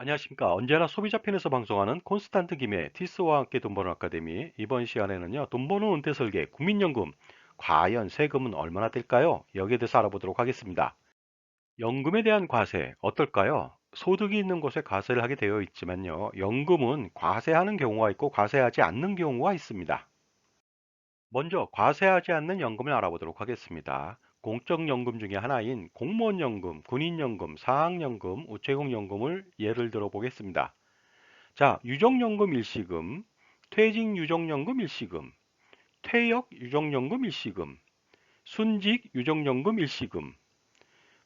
안녕하십니까. 언제나 소비자 편에서 방송하는 콘스탄트 김의 티스와 함께 돈 버는 아카데미. 이번 시간에는요, 돈 버는 은퇴 설계, 국민연금. 과연 세금은 얼마나 될까요? 여기에 대해서 알아보도록 하겠습니다. 연금에 대한 과세, 어떨까요? 소득이 있는 곳에 과세를 하게 되어 있지만요, 연금은 과세하는 경우가 있고 과세하지 않는 경우가 있습니다. 먼저 과세하지 않는 연금을 알아보도록 하겠습니다. 공적연금 중에 하나인 공무원연금, 군인연금, 사학연금, 우체국연금을 예를 들어 보겠습니다. 자, 유정연금 일시금, 퇴직유정연금 일시금, 퇴역유정연금 일시금, 순직유정연금 일시금,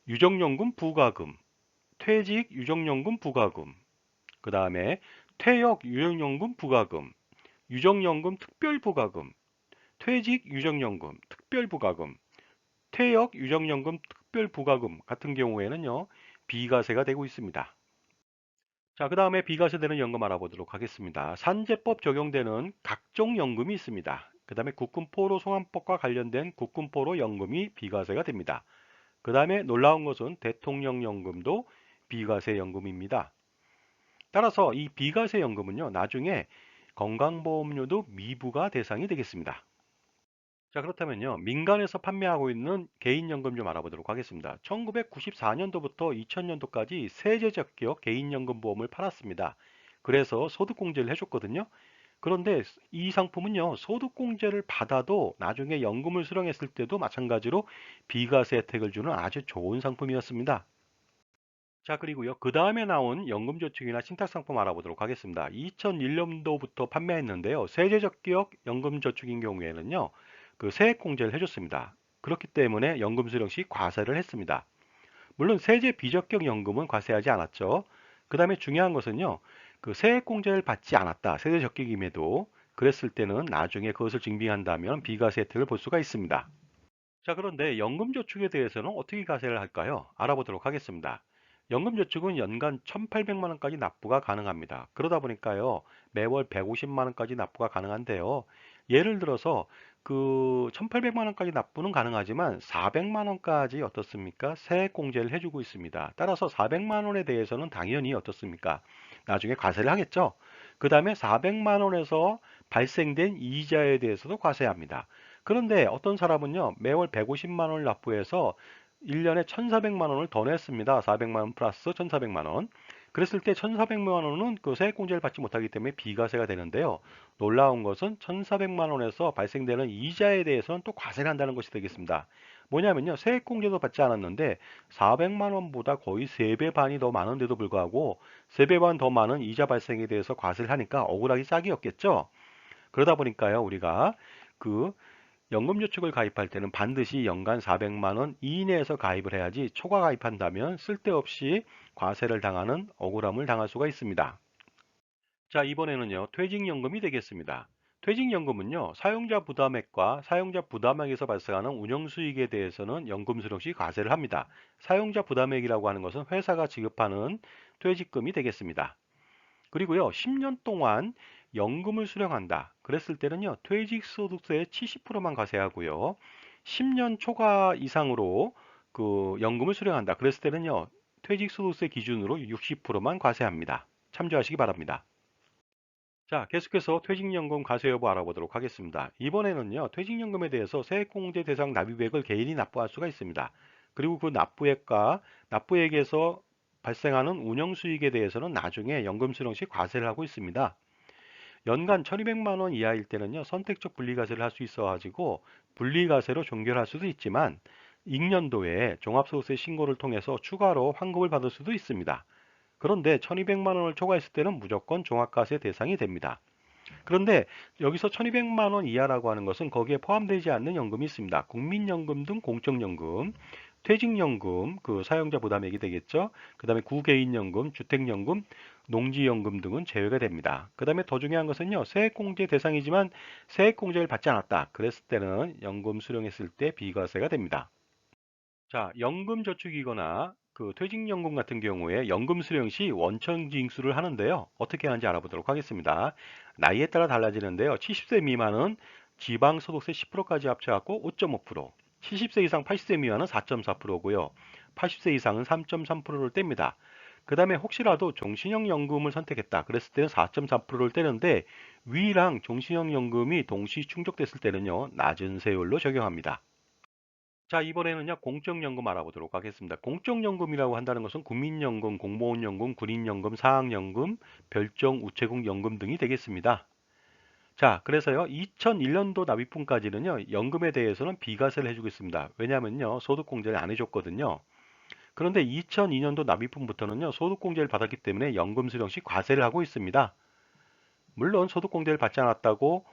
유정연금 부가금, 퇴직유정연금 부가금, 그 다음에 퇴역유정연금 부가금, 유정연금 특별부가금, 퇴직유정연금 특별부가금, 퇴역 유정연금 특별부가금 같은 경우에는요 비과세가 되고 있습니다. 자, 그 다음에 비과세되는 연금 알아보도록 하겠습니다. 산재법 적용되는 각종 연금이 있습니다. 그 다음에 국군포로 송환법과 관련된 국군포로 연금이 비과세가 됩니다. 그 다음에 놀라운 것은 대통령 연금도 비과세 연금입니다. 따라서 이 비과세 연금은요 나중에 건강보험료도 미부과 대상이 되겠습니다. 자 그렇다면요. 민간에서 판매하고 있는 개인연금 좀 알아보도록 하겠습니다. 1994년도부터 2000년도까지 세제적격 개인연금 보험을 팔았습니다. 그래서 소득공제를 해줬거든요. 그런데 이 상품은요 소득공제를 받아도 나중에 연금을 수령했을 때도 마찬가지로 비과세 혜택을 주는 아주 좋은 상품이었습니다. 자 그리고요. 그 다음에 나온 연금저축이나 신탁상품 알아보도록 하겠습니다. 2001년도부터 판매했는데요. 세제적격 연금저축인 경우에는요 그 세액 공제를 해줬습니다. 그렇기 때문에 연금 수령 시 과세를 했습니다. 물론 세제 비적격 연금은 과세하지 않았죠. 그 다음에 중요한 것은요. 그 세액 공제를 받지 않았다. 세제 적격임에도 그랬을 때는 나중에 그것을 증빙한다면 비과세 혜택을 볼 수가 있습니다. 자 그런데 연금저축에 대해서는 어떻게 과세를 할까요? 알아보도록 하겠습니다. 연금저축은 연간 1,800만원까지 납부가 가능합니다. 그러다 보니까요 매월 150만원까지 납부가 가능한데요. 예를 들어서 그 1,800만 원까지 납부는 가능하지만 400만 원까지 어떻습니까? 세액 공제를 해주고 있습니다. 따라서 400만 원에 대해서는 당연히 어떻습니까? 나중에 과세를 하겠죠. 그 다음에 400만 원에서 발생된 이자에 대해서도 과세합니다. 그런데 어떤 사람은요, 매월 150만 원을 납부해서 1년에 1,400만 원을 더 냈습니다. 400만 원 플러스 1,400만 원. 그랬을 때 1,400만 원은 그 세액공제를 받지 못하기 때문에 비과세가 되는데요. 놀라운 것은 1,400만 원에서 발생되는 이자에 대해서는 또 과세를 한다는 것이 되겠습니다. 뭐냐면요. 세액공제도 받지 않았는데 400만 원보다 거의 3배 반이 더 많은데도 불구하고 3배 반 더 많은 이자 발생에 대해서 과세를 하니까 억울하기 짝이 없겠죠. 그러다 보니까요. 우리가 그 연금저축을 가입할 때는 반드시 연간 400만 원 이내에서 가입을 해야지 초과 가입한다면 쓸데없이 과세를 당하는 억울함을 당할 수가 있습니다. 자 이번에는요 퇴직연금이 되겠습니다. 퇴직연금은요 사용자 부담액과 사용자 부담액에서 발생하는 운영수익에 대해서는 연금 수령 시 과세를 합니다. 사용자 부담액이라고 하는 것은 회사가 지급하는 퇴직금이 되겠습니다. 그리고요 10년 동안 연금을 수령한다. 그랬을 때는요, 퇴직소득세의 70%만 과세하고요. 10년 초과 이상으로 그 연금을 수령한다. 그랬을 때는요, 퇴직소득세 기준으로 60%만 과세합니다. 참조하시기 바랍니다. 자, 계속해서 퇴직연금 과세 여부 알아보도록 하겠습니다. 이번에는요, 퇴직연금에 대해서 세액공제 대상 납입액을 개인이 납부할 수가 있습니다. 그리고 그 납부액과 납부액에서 발생하는 운영수익에 대해서는 나중에 연금 수령 시 과세를 하고 있습니다. 연간 1200만 원 이하일 때는요 선택적 분리과세를 할 수 있어 가지고 분리과세로 종결할 수도 있지만 익년도에 종합소득세 신고를 통해서 추가로 환급을 받을 수도 있습니다. 그런데 1200만 원을 초과했을 때는 무조건 종합과세 대상이 됩니다. 그런데 여기서 1200만 원 이하라고 하는 것은 거기에 포함되지 않는 연금이 있습니다. 국민연금 등 공적연금, 퇴직연금, 그 사용자 부담액이 되겠죠. 그 다음에 구개인연금, 주택연금, 농지연금 등은 제외가 됩니다. 그 다음에 더 중요한 것은요. 세액공제 대상이지만 세액공제를 받지 않았다. 그랬을 때는 연금 수령했을 때 비과세가 됩니다. 자, 연금저축이거나 그 퇴직연금 같은 경우에 연금 수령 시 원천 징수를 하는데요. 어떻게 하는지 알아보도록 하겠습니다. 나이에 따라 달라지는데요. 70세 미만은 지방소득세 10%까지 합쳐갖고 5.5%, 70세 이상 80세 미만은 4.4%고요. 80세 이상은 3.3%를 뗍니다. 그 다음에 혹시라도 종신형 연금을 선택했다. 그랬을 때는 4.4%를 떼는데 위랑 종신형 연금이 동시 충족됐을 때는요. 낮은 세율로 적용합니다. 자 이번에는요 공적연금 알아보도록 하겠습니다. 공적연금이라고 한다는 것은 국민연금, 공무원연금, 군인연금, 사학연금, 별정, 우체국 연금 등이 되겠습니다. 자 그래서요 2001년도 납입분까지는요 연금에 대해서는 비과세를 해주고 있습니다. 왜냐하면요 소득공제를 안 해줬거든요. 그런데 2002년도 납입분부터는요 소득공제를 받았기 때문에 연금 수령 시 과세를 하고 있습니다. 물론 소득공제를 받지 않았다고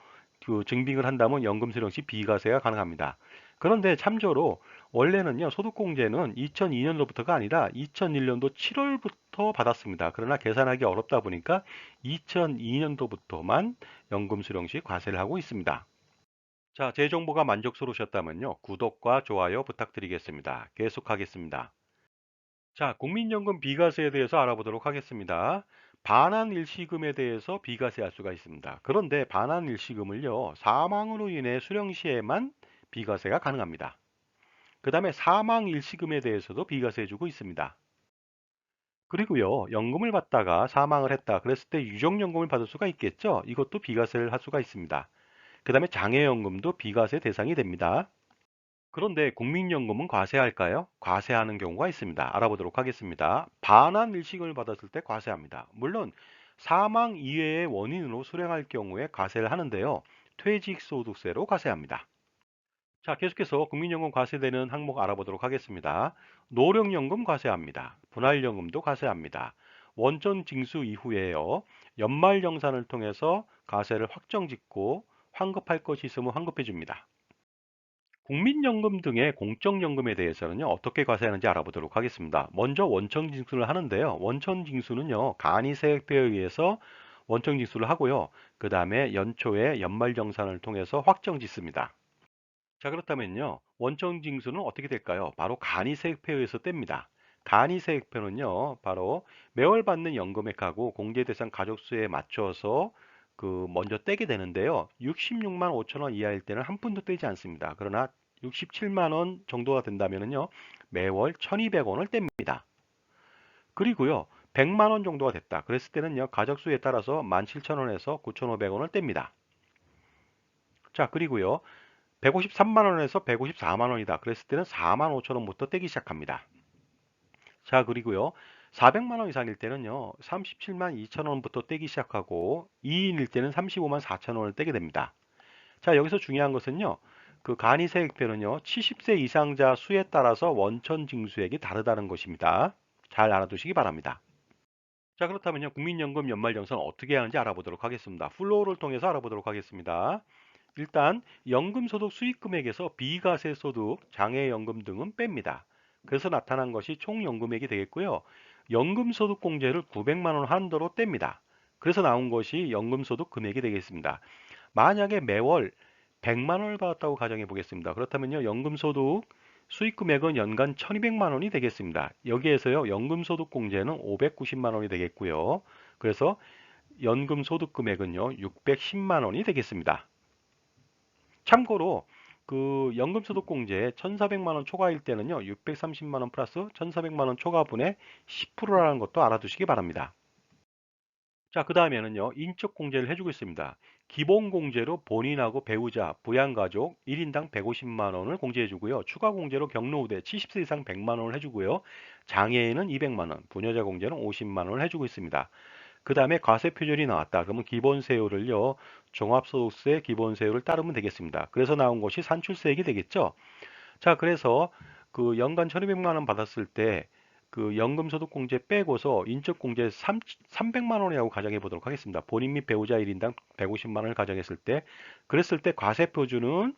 그 증빙을 한다면 연금 수령 시 비과세가 가능합니다. 그런데 참조로 원래는요 소득공제는 2002년도부터가 아니라 2001년도 7월부터 받았습니다. 그러나 계산하기 어렵다 보니까 2002년도부터만 연금 수령 시 과세를 하고 있습니다. 자, 제 정보가 만족스러우셨다면요 구독과 좋아요 부탁드리겠습니다. 계속하겠습니다. 자, 국민연금 비과세에 대해서 알아보도록 하겠습니다. 반환 일시금에 대해서 비과세할 수가 있습니다. 그런데 반환 일시금을요 사망으로 인해 수령 시에만 비과세가 가능합니다. 그 다음에 사망 일시금에 대해서도 비과세해주고 있습니다. 그리고요, 연금을 받다가 사망을 했다. 그랬을 때 유족연금을 받을 수가 있겠죠? 이것도 비과세를 할 수가 있습니다. 그 다음에 장애연금도 비과세 대상이 됩니다. 그런데 국민연금은 과세할까요? 과세하는 경우가 있습니다. 알아보도록 하겠습니다. 반환 일시금을 받았을 때 과세합니다. 물론 사망 이외의 원인으로 수령할 경우에 과세를 하는데요. 퇴직소득세로 과세합니다. 자, 계속해서 국민연금 과세되는 항목 알아보도록 하겠습니다. 노령연금 과세합니다. 분할연금도 과세합니다. 원전 징수 이후에요. 연말 정산을 통해서 과세를 확정 짓고 환급할 것이 있으면 환급해 줍니다. 국민연금 등의 공적연금에 대해서는요 어떻게 과세하는지 알아보도록 하겠습니다. 먼저 원천징수를 하는데요. 원천징수는요 간이세액배에 의해서 원천징수를 하고요. 그 다음에 연초에 연말정산을 통해서 확정짓습니다. 자 그렇다면요 원천징수는 어떻게 될까요? 바로 간이세액배에 의해서 뗍니다. 간이세액표는요 바로 매월 받는 연금액하고 공제대상 가족수에 맞춰서 그 먼저 떼게 되는데요. 66만 5천 원 이하일 때는 한 푼도 떼지 않습니다. 그러나 67만 원 정도가 된다면요. 매월 1,200원을 뗍니다. 그리고요. 100만 원 정도가 됐다. 그랬을 때는요. 가족수에 따라서 17,000원에서 9,500원을 뗍니다. 자, 그리고요. 153만 원에서 154만 원이다. 그랬을 때는 4만 5천 원부터 떼기 시작합니다. 자, 그리고요. 400만 원 이상일 때는요. 37만 2천 원부터 떼기 시작하고 2인일 때는 35만 4천 원을 떼게 됩니다. 자, 여기서 중요한 것은요. 그 간이세액표는요. 70세 이상자 수에 따라서 원천 징수액이 다르다는 것입니다. 잘 알아두시기 바랍니다. 자, 그렇다면요. 국민연금 연말정산 어떻게 하는지 알아보도록 하겠습니다. 플로우를 통해서 알아보도록 하겠습니다. 일단 연금소득 수익금액에서 비과세 소득, 장애연금 등은 뺍니다. 그래서 나타난 것이 총연금액이 되겠고요. 연금소득공제를 900만 원 한도로 뗍니다. 그래서 나온 것이 연금소득 금액이 되겠습니다. 만약에 매월 100만 원을 받았다고 가정해 보겠습니다. 그렇다면요. 연금소득 수익금액은 연간 1200만 원이 되겠습니다. 여기에서요. 연금소득공제는 590만 원이 되겠고요. 그래서 연금소득금액은요. 610만 원이 되겠습니다. 참고로 그 연금소득공제 1,400만 원 초과일 때는요. 630만 원 플러스 1,400만 원 초과분의 10%라는 것도 알아두시기 바랍니다. 자, 그 다음에는요. 인적 공제를 해주고 있습니다. 기본 공제로 본인하고 배우자, 부양가족 1인당 150만 원을 공제해 주고요. 추가 공제로 경로우대 70세 이상 100만 원을 해주고요. 장애인은 200만 원, 부녀자 공제는 50만 원을 해주고 있습니다. 그 다음에 과세 표준이 나왔다. 그러면 기본세율을요. 종합소득세 기본세율을 따르면 되겠습니다. 그래서 나온 것이 산출세액이 되겠죠. 자, 그래서 그 연간 1200만 원 받았을 때 그 연금소득공제 빼고서 인적공제 3, 300만 원이라고 가정해 보도록 하겠습니다. 본인 및 배우자 1인당 150만 원을 가정했을 때 그랬을 때 과세 표준은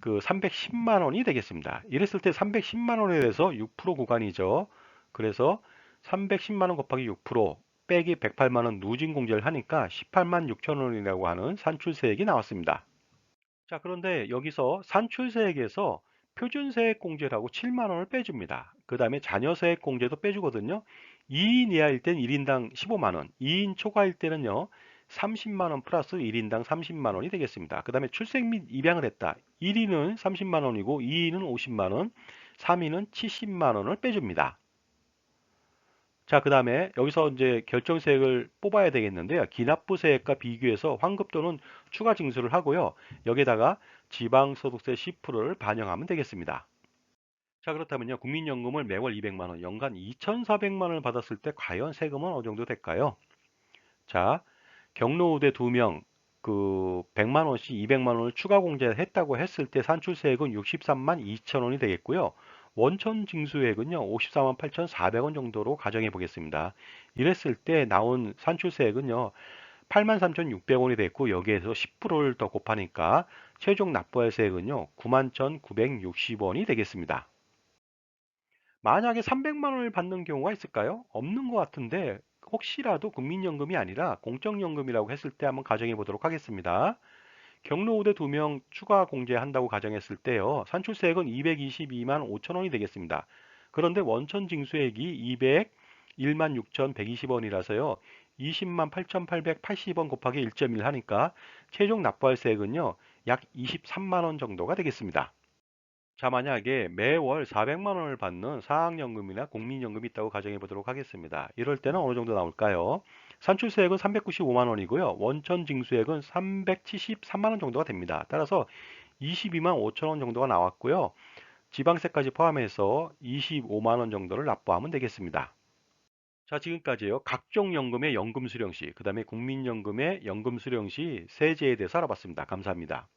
그 310만 원이 되겠습니다. 이랬을 때 310만 원에 대해서 6% 구간이죠. 그래서 310만 원 곱하기 6% 빼기 108만 원 누진 공제를 하니까 18만 6천 원이라고 하는 산출세액이 나왔습니다. 자, 그런데 여기서 산출세액에서 표준세액 공제라고 7만 원을 빼줍니다. 그 다음에 자녀세액 공제도 빼주거든요. 2인 이하일 땐 1인당 15만 원, 2인 초과일 때는요. 30만 원 플러스 1인당 30만 원이 되겠습니다. 그 다음에 출생 및 입양을 했다. 1인은 30만 원이고 2인은 50만 원, 3인은 70만 원을 빼줍니다. 자, 그 다음에 여기서 이제 결정세액을 뽑아야 되겠는데요. 기납부세액과 비교해서 환급 또는 추가 징수를 하고요. 여기에다가 지방소득세 10%를 반영하면 되겠습니다. 자, 그렇다면요. 국민연금을 매월 200만원, 연간 2,400만원을 받았을 때 과연 세금은 어느 정도 될까요? 자, 경로우대 2명, 그 100만 원씩 200만 원을 추가 공제했다고 했을 때 산출세액은 63만 2천 원이 되겠고요. 원천 징수액은요 54만 8,400원 정도로 가정해 보겠습니다. 이랬을 때 나온 산출세액은요 8만 3,600원이 됐고 여기에서 10%를 더 곱하니까 최종 납부할 세액은요 9만 1,960원이 되겠습니다. 만약에 300만 원을 받는 경우가 있을까요? 없는 것 같은데 혹시라도 국민연금이 아니라 공적연금이라고 했을 때 한번 가정해 보도록 하겠습니다. 경로 5대 2명 추가 공제한다고 가정했을 때요. 산출세액은 222만 5천 원이 되겠습니다. 그런데 원천 징수액이 201만 6,120원이라서요. 20만 8,880원 곱하기 1.1 하니까 최종 납부할 세액은요. 약 23만 원 정도가 되겠습니다. 자, 만약에 매월 400만 원을 받는 사학연금이나 국민연금이 있다고 가정해 보도록 하겠습니다. 이럴 때는 어느 정도 나올까요? 산출세액은 395만 원이고요. 원천 징수액은 373만 원 정도가 됩니다. 따라서 22만 5천 원 정도가 나왔고요. 지방세까지 포함해서 25만 원 정도를 납부하면 되겠습니다. 자, 지금까지요. 각종 연금의 연금 수령 시, 그 다음에 국민연금의 연금 수령 시 세제에 대해서 알아봤습니다. 감사합니다.